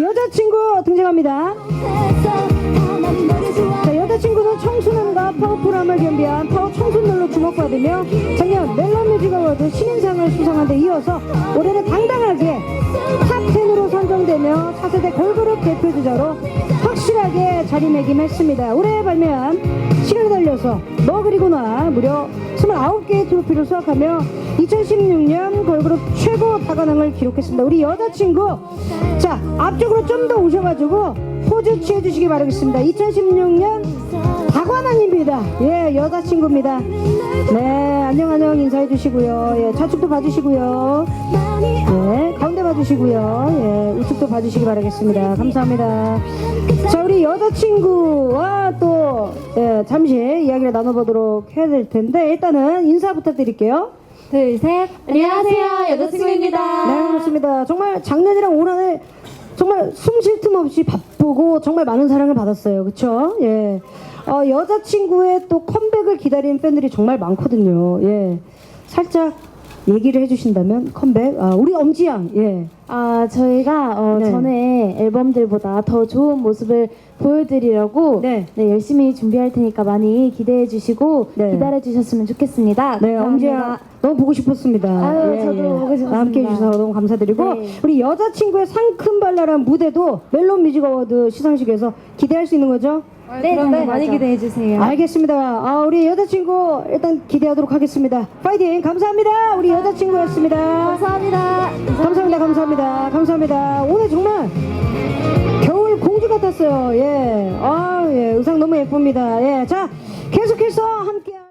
여자친구 등장합니다. 자, 여자친구는 청순함과 파워풀함을 겸비한 파워 청순들로 주목받으며 작년 멜로뮤직 어워드 신인상을 수상한 데 이어서 올해는 당당하게 탑10으로 선정되며 4세대 걸그룹 대표주자로 확실하게 자리매김했습니다. 올해 발매한 시간을 달려서 너 그리고 나 무려 29개의 트로피를 수확하며 2016년 걸 그룹 최고 다관왕을 기록했습니다. 우리 여자친구 자 앞쪽으로 좀 더 오셔가지고 포즈 취해주시기 바라겠습니다. 2016년 다관왕입니다. 예 여자친구입니다. 네 안녕 안녕 인사해 주시고요. 예 좌측도 봐주시고요. 네 가운데 봐주시고요. 예 우측도 봐주시기 바라겠습니다. 감사합니다. 자 우리 여자친구와 또 예, 잠시 이야기를 나눠보도록 해야 될 텐데 일단은 인사 부탁드릴게요. 둘, 셋. 안녕하세요. 여자친구입니다. 네, 그렇습니다. 정말 작년이랑 올 한해 정말 숨 쉴 틈 없이 바쁘고 정말 많은 사랑을 받았어요. 그쵸? 예. 어, 여자친구의 또 컴백을 기다리는 팬들이 정말 많거든요. 예. 살짝 얘기를 해주신다면 컴백. 아, 우리 엄지양. 예. 아, 저희가 어, 네. 전에 앨범들보다 더 좋은 모습을 보여드리려고 네. 네, 열심히 준비할 테니까 많이 기대해 주시고 네. 기다려 주셨으면 좋겠습니다. 네, 감사합니다. 엄지양 너무 보고 싶었습니다. 아유, 저도 보고 싶었습니다. 함께 해주셔서 너무 감사드리고 네. 우리 여자친구의 상큼발랄한 무대도 멜론 뮤직 어워드 시상식에서 기대할 수 있는 거죠? 네, 네, 네, 많이 기대해 주세요. 알겠습니다. 아, 우리 여자친구 일단 기대하도록 하겠습니다. 파이팅! 감사합니다. 우리 여자친구였습니다. 감사합니다. 감사합니다. 감사합니다. 감사합니다. 오늘 정말 겨울 공주 같았어요. 예. 아, 예. 의상 너무 예쁩니다. 예. 자, 계속해서 함께